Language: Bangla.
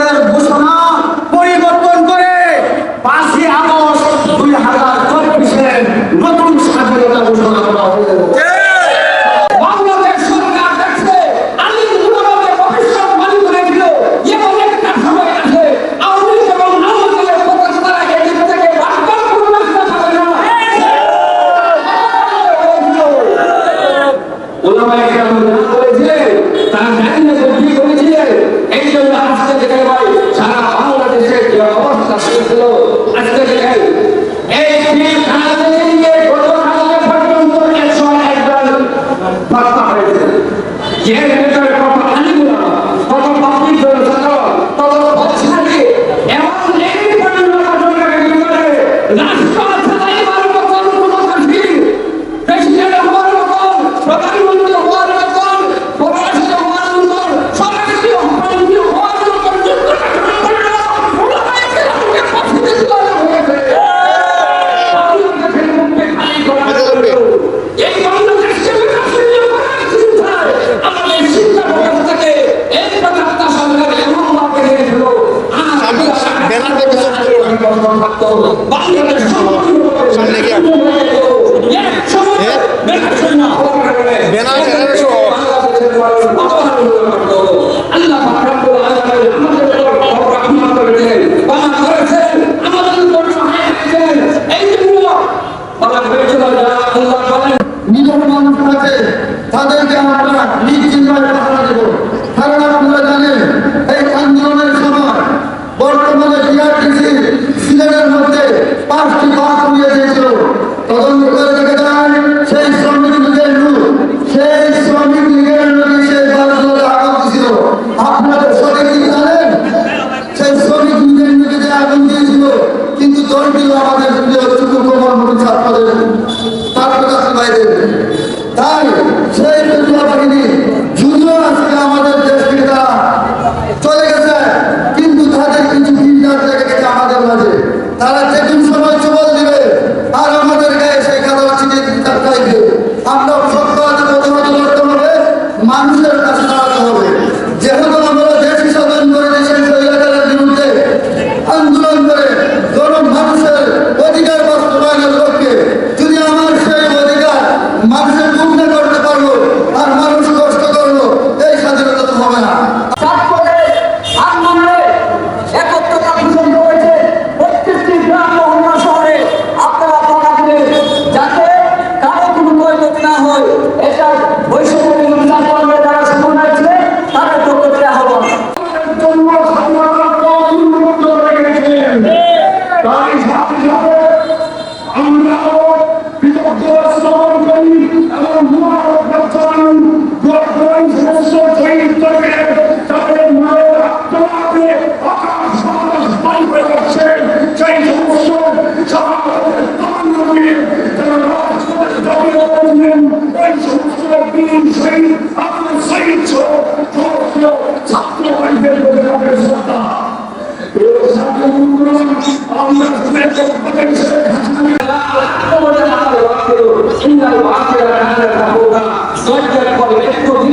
রসুলের ঘোষণা সামনে গিয়া। বর্তমানে বিআরটিসি সিলেটের মধ্যে পাঁচটি বাস তারা যেদিন সময় সবল দিবে, আর আমাদের গায়ে সেই কাদা ছিটিয়ে দিতে চাইবে। আমরা সত্য আজ প্রথমত করতে হবে, মানুষের কাছে দাঁড়াতে হবে। যেহেতু আমরা দেশ সাধন করে দেশের স্বৈরাচারের বিরুদ্ধে, আন্দোলন করে গরম মানুষের অধিকার বাস্তবায়নের লক্ষ্যে, যদি আমার সেই অধিকার মানুষের إن العاقل كان كفورا صدق ويكتب